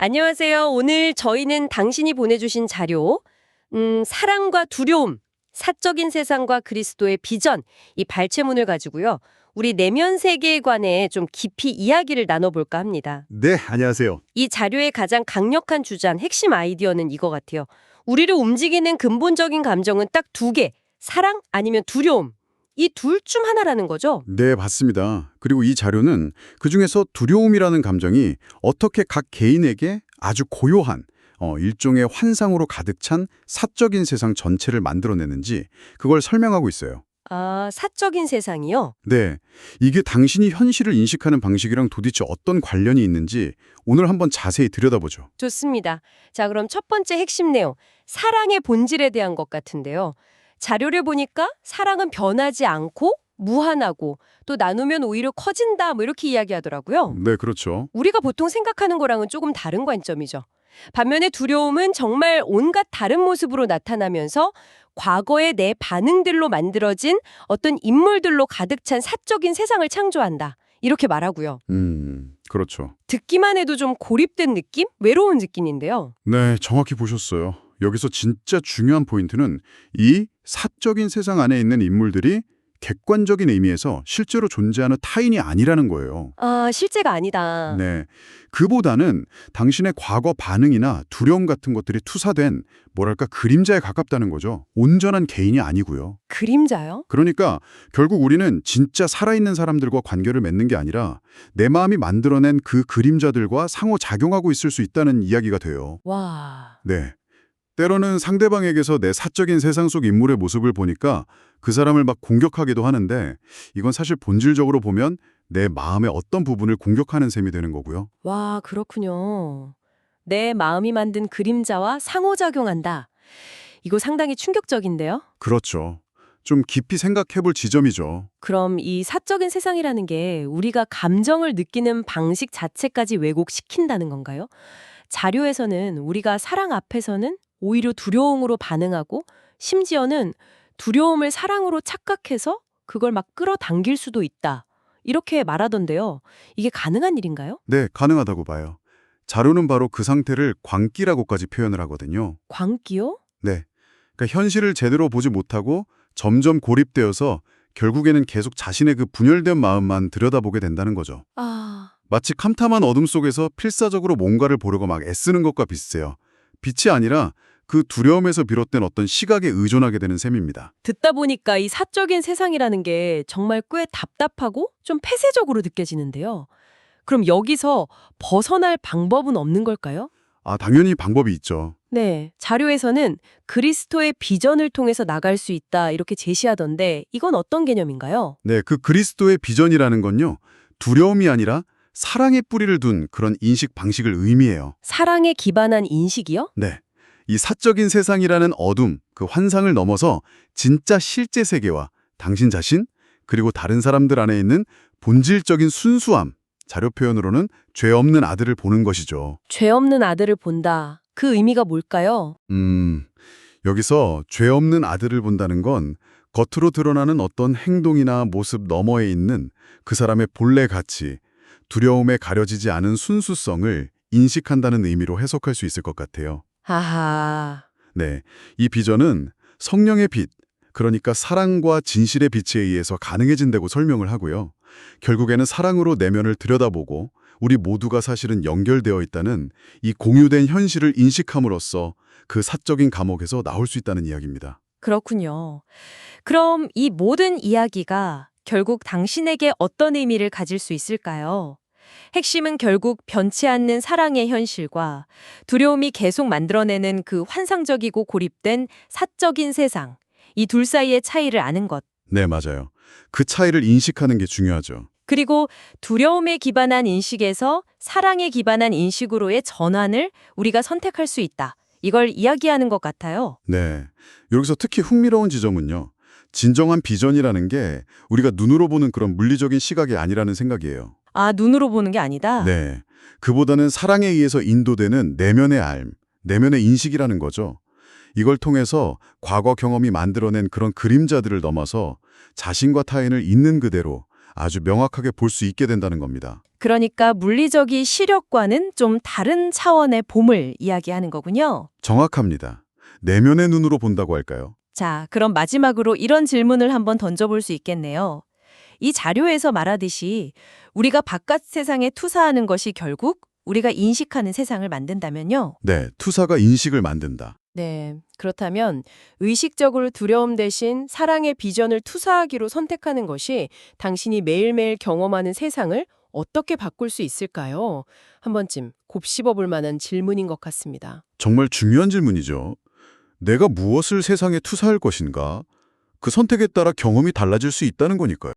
안녕하세요. 오늘 저희는 당신이 보내주신 자료, 음, 사랑과 두려움, 사적인 세상과 그리스도의 비전, 이 발췌문을 가지고요. 우리 내면 세계에 관해 좀 깊이 이야기를 나눠볼까 합니다. 네, 안녕하세요. 이 자료의 가장 강력한 주장, 핵심 아이디어는 이거 같아요. 우리를 움직이는 근본적인 감정은 딱 두 개, 사랑 아니면 두려움. 이 둘 중 하나라는 거죠. 네, 맞습니다. 그리고 이 자료는 그중에서 두려움이라는 감정이 어떻게 각 개인에게 아주 고요한 어, 일종의 환상으로 가득 찬 사적인 세상 전체를 만들어내는지 그걸 설명하고 있어요. 아, 사적인 세상이요? 네, 이게 당신이 현실을 인식하는 방식이랑 도대체 어떤 관련이 있는지 오늘 한번 자세히 들여다보죠. 좋습니다. 자, 그럼 첫 번째 핵심 내용, 사랑의 본질에 대한 것 같은데요. 자료를 보니까 사랑은 변하지 않고 무한하고 또 나누면 오히려 커진다 뭐 이렇게 이야기하더라고요. 네, 그렇죠. 우리가 보통 생각하는 거랑은 조금 다른 관점이죠. 반면에 두려움은 정말 온갖 다른 모습으로 나타나면서 과거의 내 반응들로 만들어진 어떤 인물들로 가득 찬 사적인 세상을 창조한다. 이렇게 말하고요. 음, 그렇죠. 듣기만 해도 좀 고립된 느낌? 외로운 느낌인데요. 네, 정확히 보셨어요. 여기서 진짜 중요한 포인트는 이 사적인 세상 안에 있는 인물들이 객관적인 의미에서 실제로 존재하는 타인이 아니라는 거예요. 아, 실제가 아니다. 네. 그보다는 당신의 과거 반응이나 두려움 같은 것들이 투사된 뭐랄까 그림자에 가깝다는 거죠. 온전한 개인이 아니고요. 그림자요? 그러니까 결국 우리는 진짜 살아있는 사람들과 관계를 맺는 게 아니라 내 마음이 만들어낸 그 그림자들과 상호작용하고 있을 수 있다는 이야기가 돼요. 와. 네. 때로는 상대방에게서 내 사적인 세상 속 인물의 모습을 보니까 그 사람을 막 공격하기도 하는데 이건 사실 본질적으로 보면 내 마음의 어떤 부분을 공격하는 셈이 되는 거고요. 와, 그렇군요. 내 마음이 만든 그림자와 상호작용한다. 이거 상당히 충격적인데요? 그렇죠. 좀 깊이 생각해 볼 지점이죠. 그럼 이 사적인 세상이라는 게 우리가 감정을 느끼는 방식 자체까지 왜곡시킨다는 건가요? 자료에서는 우리가 사랑 앞에서는 오히려 두려움으로 반응하고 심지어는 두려움을 사랑으로 착각해서 그걸 막 끌어당길 수도 있다. 이렇게 말하던데요. 이게 가능한 일인가요? 네, 가능하다고 봐요. 자료는 바로 그 상태를 광기라고까지 표현을 하거든요. 광기요? 네. 그러니까 현실을 제대로 보지 못하고 점점 고립되어서 결국에는 계속 자신의 그 분열된 마음만 들여다보게 된다는 거죠. 아, 마치 캄탐한 어둠 속에서 필사적으로 뭔가를 보려고 막 애쓰는 것과 비슷해요. 빛이 아니라 그 두려움에서 비롯된 어떤 시각에 의존하게 되는 셈입니다. 듣다 보니까 이 사적인 세상이라는 게 정말 꽤 답답하고 좀 폐쇄적으로 느껴지는데요. 그럼 여기서 벗어날 방법은 없는 걸까요? 아, 당연히 방법이 있죠. 네, 자료에서는 그리스도의 비전을 통해서 나갈 수 있다 이렇게 제시하던데 이건 어떤 개념인가요? 네, 그 그리스도의 비전이라는 건요. 두려움이 아니라 사랑의 뿌리를 둔 그런 인식 방식을 의미해요. 사랑에 기반한 인식이요? 네. 이 사적인 세상이라는 어둠, 그 환상을 넘어서 진짜 실제 세계와 당신 자신, 그리고 다른 사람들 안에 있는 본질적인 순수함, 자료 표현으로는 죄 없는 아들을 보는 것이죠. 죄 없는 아들을 본다. 그 의미가 뭘까요? 음, 여기서 죄 없는 아들을 본다는 건 겉으로 드러나는 어떤 행동이나 모습 너머에 있는 그 사람의 본래 가치, 두려움에 가려지지 않은 순수성을 인식한다는 의미로 해석할 수 있을 것 같아요. 아하. 네, 이 비전은 성령의 빛, 그러니까 사랑과 진실의 빛에 의해서 가능해진다고 설명을 하고요. 결국에는 사랑으로 내면을 들여다보고 우리 모두가 사실은 연결되어 있다는 이 공유된 현실을 인식함으로써 그 사적인 감옥에서 나올 수 있다는 이야기입니다. 그렇군요. 그럼 이 모든 이야기가 결국 당신에게 어떤 의미를 가질 수 있을까요? 핵심은 결국 변치 않는 사랑의 현실과 두려움이 계속 만들어내는 그 환상적이고 고립된 사적인 세상, 이 둘 사이의 차이를 아는 것. 네, 맞아요. 그 차이를 인식하는 게 중요하죠. 그리고 두려움에 기반한 인식에서 사랑에 기반한 인식으로의 전환을 우리가 선택할 수 있다. 이걸 이야기하는 것 같아요. 네. 여기서 특히 흥미로운 지점은요. 진정한 비전이라는 게 우리가 눈으로 보는 그런 물리적인 시각이 아니라는 생각이에요. 아, 눈으로 보는 게 아니다? 네. 그보다는 사랑에 의해서 인도되는 내면의 알, 내면의 인식이라는 거죠. 이걸 통해서 과거 경험이 만들어낸 그런 그림자들을 넘어서 자신과 타인을 있는 그대로 아주 명확하게 볼 수 있게 된다는 겁니다. 그러니까 물리적인 시력과는 좀 다른 차원의 봄을 이야기하는 거군요. 정확합니다. 내면의 눈으로 본다고 할까요? 자, 그럼 마지막으로 이런 질문을 한번 던져볼 수 있겠네요. 이 자료에서 말하듯이 우리가 바깥 세상에 투사하는 것이 결국 우리가 인식하는 세상을 만든다면요. 네, 투사가 인식을 만든다. 네. 그렇다면 의식적으로 두려움 대신 사랑의 비전을 투사하기로 선택하는 것이 당신이 매일매일 경험하는 세상을 어떻게 바꿀 수 있을까요? 한 번쯤 곱씹어 볼 만한 질문인 것 같습니다. 정말 중요한 질문이죠. 내가 무엇을 세상에 투사할 것인가? 그 선택에 따라 경험이 달라질 수 있다는 거니까요.